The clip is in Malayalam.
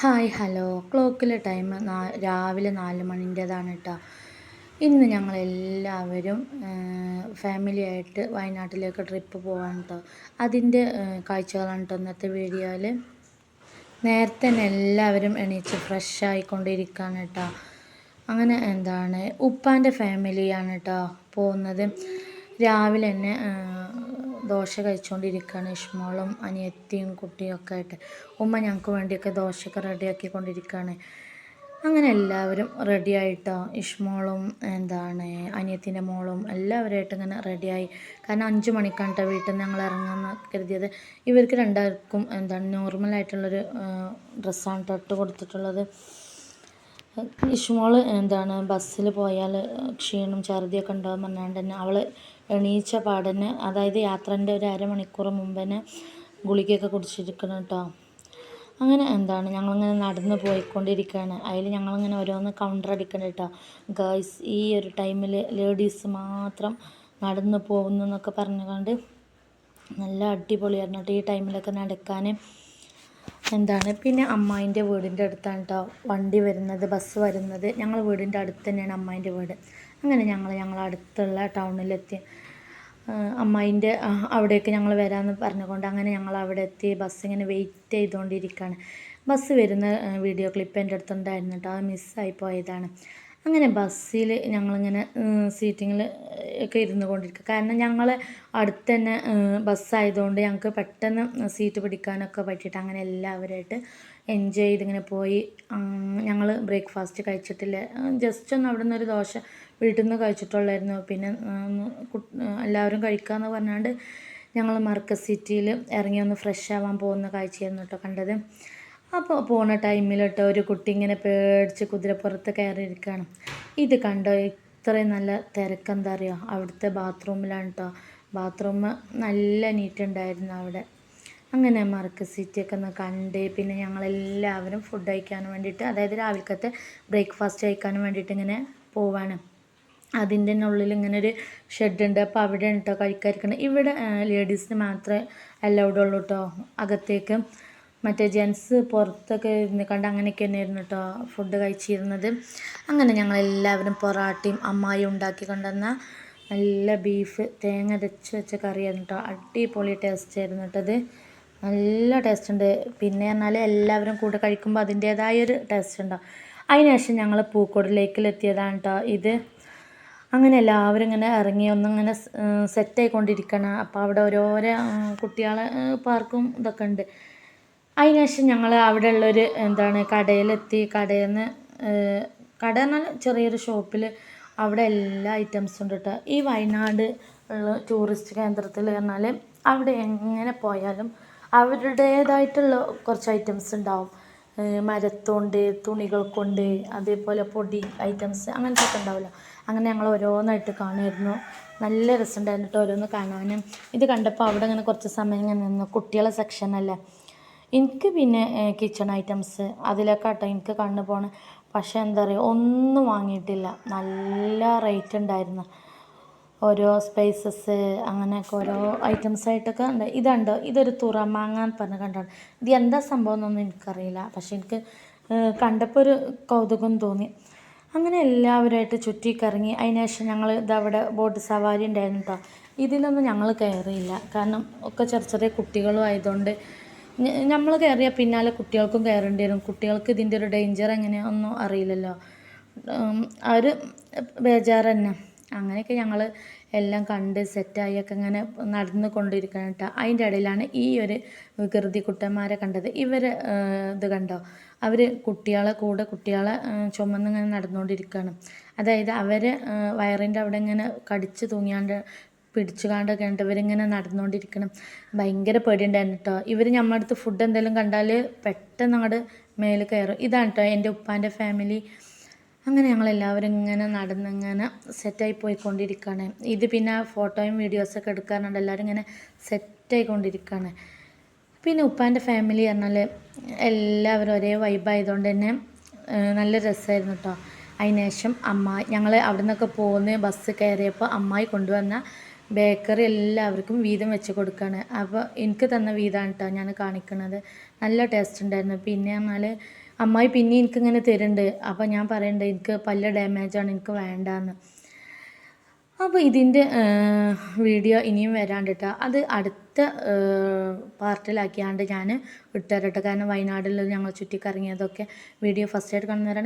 Hi hello. ക്ലോക്കിലെ ടൈം നാ രാവിലെ നാല് മണിന്റേതാണ് കേട്ടോ ഇന്ന് ഞങ്ങളെല്ലാവരും ഫാമിലിയായിട്ട് വയനാട്ടിലേക്ക് ട്രിപ്പ് പോകാൻ കേട്ടോ അതിന്റെ കാഴ്ചകളാണ് കേട്ടോ ഇന്നത്തെ വീഡിയോയിൽ നേരത്തെ തന്നെ എല്ലാവരും എണീച്ച് ഫ്രഷ് ആയിക്കൊണ്ടിരിക്കുകയാണ് കേട്ടോ അങ്ങനെ എന്താണ് ഉപ്പാന്റെ ഫാമിലിയാണ് കേട്ടോ പോകുന്നത്. രാവിലെ തന്നെ ദോശ കഴിച്ചുകൊണ്ടിരിക്കുകയാണ് ഇഷ്മോളും അനിയത്തിയും കുട്ടിയും ഒക്കെ ആയിട്ട്. ഉമ്മ ഞങ്ങൾക്ക് വേണ്ടിയൊക്കെ ദോശയൊക്കെ റെഡിയാക്കിക്കൊണ്ടിരിക്കുകയാണ് അങ്ങനെ എല്ലാവരും റെഡി ആയിട്ടോ? ഇഷ്മോളും എന്താണ് അനിയത്തിന്റെ മോളും എല്ലാവരുമായിട്ട് ഇങ്ങനെ റെഡിയായി കാരണം അഞ്ച് മണിക്കാണ് വീട്ടിൽ നിന്ന് ഞങ്ങൾ ഇറങ്ങുമെന്ന് കരുതിയത്. ഇവർക്ക് രണ്ടാൾക്കും എന്താണ് നോർമലായിട്ടുള്ളൊരു ഡ്രസ്സാണ് തൊട്ട് കൊടുത്തിട്ടുള്ളത്. ഇഷ്മോൾ എന്താണ് ബസ്സിൽ പോയാൽ ക്ഷീണം ഛർദിയൊക്കെ ഉണ്ടാകും പറഞ്ഞാണ്ട് തന്നെ. അവൾ എണീച്ച പാടന്നെ അതായത് യാത്രേന്റെ ഒരു അരമണിക്കൂർ മുമ്പ് തന്നെ ഗുളികയൊക്കെ കുടിച്ചിരിക്കണം കേട്ടോ അങ്ങനെ എന്താണ്? ഞങ്ങളിങ്ങനെ നടന്ന് പോയിക്കൊണ്ടിരിക്കുകയാണ് അതിൽ ഞങ്ങളിങ്ങനെ ഓരോന്ന് കൗണ്ടർ അടിക്കണം കേട്ടോ ഗേൾസ് ഈ ഒരു ടൈമിൽ ലേഡീസ് മാത്രം നടന്ന് പോകുന്നു എന്നൊക്കെ പറഞ്ഞുകൊണ്ട് നല്ല അടിപൊളിയായിരുന്നു കേട്ടോ ഈ ടൈമിലൊക്കെ നടക്കാൻ എന്താണ്? പിന്നെ അമ്മായിന്റെ വീടിന്റെ അടുത്താണ് കേട്ടോ വണ്ടി വരുന്നത് ബസ് വരുന്നത്. ഞങ്ങൾ വീടിന്റെ അടുത്ത് തന്നെയാണ് അമ്മായിന്റെ വീട്. അങ്ങനെ ഞങ്ങൾ ഞങ്ങളെ അടുത്തുള്ള ടൗണിലെത്തി. അമ്മായിന്റെ അവിടേക്ക് ഞങ്ങൾ വരാമെന്ന് പറഞ്ഞുകൊണ്ട് അങ്ങനെ ഞങ്ങൾ അവിടെ എത്തി. ബസ് ഇങ്ങനെ വെയിറ്റ് ചെയ്തുകൊണ്ടിരിക്കുകയാണ് ബസ് വരുന്ന വീഡിയോ ക്ലിപ്പ് എന്റെ അടുത്തുണ്ടായിരുന്നു കേട്ടോ അത് മിസ്സായി പോയതാണ്. അങ്ങനെ ബസ്സിൽ ഞങ്ങളിങ്ങനെ സീറ്റിങ്ങിൽ ഒക്കെ ഇരുന്ന് കൊണ്ടിരിക്കുക കാരണം ഞങ്ങൾ അടുത്ത് തന്നെ ബസ്സായതുകൊണ്ട് ഞങ്ങൾക്ക് പെട്ടെന്ന് സീറ്റ് പിടിക്കാനൊക്കെ പറ്റിയിട്ട് അങ്ങനെ എല്ലാവരുമായിട്ട് എൻജോയ് ചെയ്തിങ്ങനെ പോയി. ഞങ്ങൾ ബ്രേക്ക്ഫാസ്റ്റ് കഴിച്ചിട്ടില്ല. ജസ്റ്റ് ഒന്ന് അവിടെ നിന്നൊരു ദോശ വീട്ടിൽ നിന്ന് കഴിച്ചിട്ടുള്ളായിരുന്നു. പിന്നെ എല്ലാവരും കഴിക്കാമെന്ന് പറഞ്ഞാണ്ട് ഞങ്ങൾ മർക്കസ് സിറ്റിയിൽ ഇറങ്ങി ഒന്ന് ഫ്രഷ് ആവാൻ പോകുന്ന കാഴ്ചയായിരുന്നു കേട്ടോ കണ്ടത്. അപ്പോൾ പോണ ടൈമിൽ കേട്ടോ ഒരു കുട്ടി ഇങ്ങനെ പേടിച്ച് കുതിരപ്പുറത്ത് കയറിയിരിക്കുകയാണ് ഇത് കണ്ടോ? ഇത്രയും നല്ല തിരക്കെന്താ അറിയോ? അവിടുത്തെ ബാത്റൂമിലാണ് കേട്ടോ ബാത്റൂം നല്ല നീറ്റ് ഉണ്ടായിരുന്നു അവിടെ. അങ്ങനെ മറക്ക് സീറ്റൊക്കെ ഒന്ന് കണ്ട് പിന്നെ ഞങ്ങളെല്ലാവരും ഫുഡ് കഴിക്കാൻ വേണ്ടിയിട്ട് അതായത് രാവിലത്തെ ബ്രേക്ക്ഫാസ്റ്റ് കഴിക്കാൻ വേണ്ടിയിട്ട് ഇങ്ങനെ പോവാണ്. അതിന്റെ ഉള്ളിൽ ഇങ്ങനെ ഒരു ഷെഡ് ഉണ്ട്. അപ്പോൾ അവിടെ കേട്ടോ കഴിക്കാതിരിക്കണം ഇവിടെ ലേഡീസിന് മാത്രമേ അലൗഡ് ഉള്ളൂ കേട്ടോ അകത്തേക്ക് മറ്റേ ജെൻസ് പുറത്തൊക്കെ ഇരുന്ന് കണ്ട് അങ്ങനെയൊക്കെ തന്നെയായിരുന്നു കേട്ടോ ഫുഡ് കഴിച്ചിരുന്നത്. അങ്ങനെ ഞങ്ങളെല്ലാവരും പൊറാട്ടയും അമ്മായി ഉണ്ടാക്കി കൊണ്ടുവന്ന നല്ല ബീഫ് തേങ്ങ അരച്ച് വെച്ച കറിയായിരുന്നു കേട്ടോ അടിപൊളി ടേസ്റ്റ് ആയിരുന്നു കേട്ടത് നല്ല ടേസ്റ്റ് ഉണ്ട്. പിന്നെ പറഞ്ഞാൽ എല്ലാവരും കൂടെ കഴിക്കുമ്പോൾ അതിന്റേതായൊരു ടേസ്റ്റ് ഉണ്ടാവും അതിനുശേഷം ഞങ്ങൾ പൂക്കോട് ലേക്കിലെത്തിയതാണ് കേട്ടോ ഇത്. അങ്ങനെ എല്ലാവരും ഇങ്ങനെ ഇറങ്ങി ഒന്നിങ്ങനെ സെറ്റായിക്കൊണ്ടിരിക്കണം അപ്പോൾ അവിടെ ഓരോരോ കുട്ടികളെ പാർക്കും ഇതൊക്കെ ഉണ്ട്. അതിനുശേഷം ഞങ്ങൾ അവിടെ ഉള്ളൊരു എന്താണ് കടയിലെത്തി. കടയിൽ നിന്ന് കട എന്നാൽ ചെറിയൊരു ഷോപ്പിൽ അവിടെ എല്ലാ ഐറ്റംസും ഉണ്ട് കേട്ടോ ഈ വയനാട് ഉള്ള ടൂറിസ്റ്റ് കേന്ദ്രത്തിൽ പറഞ്ഞാൽ അവിടെ എങ്ങനെ പോയാലും അവരുടേതായിട്ടുള്ള കുറച്ച് ഐറ്റംസ് ഉണ്ടാവും. മരത്തുണ്ട് തുണികൾ കൊണ്ട് അതേപോലെ പൊടി ഐറ്റംസ് അങ്ങനത്തെ ഒക്കെ ഉണ്ടാവില്ല അങ്ങനെ ഞങ്ങൾ ഓരോന്നായിട്ട് കാണുമായിരുന്നു നല്ല രസമുണ്ടായിരുന്നു കേട്ടോ ഓരോന്ന് കാണാനും. ഇത് കണ്ടപ്പോൾ അവിടെ ഇങ്ങനെ കുറച്ച് സമയം ഇങ്ങനെ നിന്നു. കുട്ടികളെ സെക്ഷനല്ലേ എനിക്ക് പിന്നെ കിച്ചൺ ഐറ്റംസ് അതിലേക്കാട്ടോ എനിക്ക് കണ്ണു പോണ. പക്ഷേ എന്താ പറയുക ഒന്നും വാങ്ങിയിട്ടില്ല. നല്ല റേറ്റ് ഉണ്ടായിരുന്നു ഓരോ സ്പൈസസ് അങ്ങനെയൊക്കെ ഓരോ ഐറ്റംസ് ആയിട്ടൊക്കെ ഉണ്ട്. ഇതുണ്ട്? ഇതൊരു തുറമാങ്ങ എന്ന് പറഞ്ഞ് കണ്ടാണ് ഇത് എന്താ സംഭവം എന്നൊന്നും എനിക്കറിയില്ല. പക്ഷെ എനിക്ക് കണ്ടപ്പോൾ ഒരു കൗതുകം തോന്നി. അങ്ങനെ എല്ലാവരുമായിട്ട് ചുറ്റിക്കറങ്ങി. അതിന് ശേഷം ഞങ്ങൾ ഇതവിടെ ബോട്ട് സവാരി ഉണ്ടായിരുന്നു കേട്ടോ ഇതിലൊന്നും ഞങ്ങൾ കയറിയില്ല. കാരണം ഒക്കെ ചെറിയ ചെറിയ കുട്ടികളും ആയതുകൊണ്ട് നമ്മൾ കയറിയാൽ പിന്നാലെ കുട്ടികൾക്കും കയറേണ്ടി വരും. കുട്ടികൾക്ക് ഇതിന്റെ ഒരു ഡേഞ്ചർ എങ്ങനെയാണെന്നോ അറിയില്ലല്ലോ. അവർ ബേജാറ് തന്നെ അങ്ങനെയൊക്കെ ഞങ്ങൾ എല്ലാം കണ്ട് സെറ്റായി ഒക്കെ ഇങ്ങനെ നടന്നു കൊണ്ടിരിക്കണം കേട്ടോ അതിന്റെ ഇടയിലാണ് ഈ ഒരു വികൃതി കുട്ടന്മാരെ കണ്ടത്. ഇവർ ഇത് കണ്ടോ? അവർ കുട്ടികളെ കൂടെ കുട്ടികളെ ചുമന്നിങ്ങനെ നടന്നുകൊണ്ടിരിക്കുകയാണ് അതായത് അവർ വയറിന്റെ അവിടെ ഇങ്ങനെ കടിച്ച് തൂങ്ങിയാണ്ട് പിടിച്ചു കാണ്ടൊക്കെ ഉണ്ട് ഇവരിങ്ങനെ നടന്നുകൊണ്ടിരിക്കണം. ഭയങ്കര പേടിയുണ്ടായിരുന്നു കേട്ടോ ഇവർ നമ്മുടെ അടുത്ത് ഫുഡ് എന്തെങ്കിലും കണ്ടാൽ പെട്ടെന്ന് അങ്ങോട്ട് മേലെ കയറും. ഇതാണ് കേട്ടോ എന്റെ ഉപ്പാന്റെ ഫാമിലി അങ്ങനെ ഞങ്ങളെല്ലാവരും ഇങ്ങനെ നടന്നിങ്ങനെ സെറ്റായി പോയിക്കൊണ്ടിരിക്കുകയാണ് ഇത് പിന്നെ ഫോട്ടോയും വീഡിയോസൊക്കെ എടുക്കാറുണ്ട്. എല്ലാവരും ഇങ്ങനെ സെറ്റായിക്കൊണ്ടിരിക്കുകയാണ് പിന്നെ ഉപ്പാന്റെ ഫാമിലി പറഞ്ഞാൽ എല്ലാവരും ഒരേ വൈബായതുകൊണ്ട് തന്നെ നല്ല രസമായിരുന്നു കേട്ടോ അതിനുശേഷം അമ്മായി ഞങ്ങൾ അവിടെ നിന്നൊക്കെ പോകുന്ന ബസ് കയറിയപ്പോൾ അമ്മായി കൊണ്ടുവന്ന ബേക്കറി എല്ലാവർക്കും വീതം വെച്ച് കൊടുക്കുകയാണ് അപ്പോൾ എനിക്ക് തന്ന വീതമാണ് കേട്ടോ ഞാൻ കാണിക്കുന്നത് നല്ല ടേസ്റ്റ് ഉണ്ടായിരുന്നു. പിന്നെ പറഞ്ഞാൽ അമ്മായി പിന്നെ എനിക്കിങ്ങനെ തരുന്നുണ്ട് അപ്പോൾ ഞാൻ പറയണ്ട എനിക്ക് പല്ല ഡാമേജാണ് എനിക്ക് വേണ്ടാന്ന്. അപ്പോൾ ഇതിന്റെ വീഡിയോ ഇനിയും വരാണ്ട് കേട്ടോ അത് അടുത്ത പാർട്ടിലാക്കിയാണ്ട് ഞാൻ ഇട്ടുതരട്ടെ കാരണം വയനാട്ടിൽ ഞങ്ങൾ ചുറ്റിക്കറങ്ങിയതൊക്കെ വീഡിയോ ഫസ്റ്റ് ആയിട്ട് കാണുന്നവരാണ്.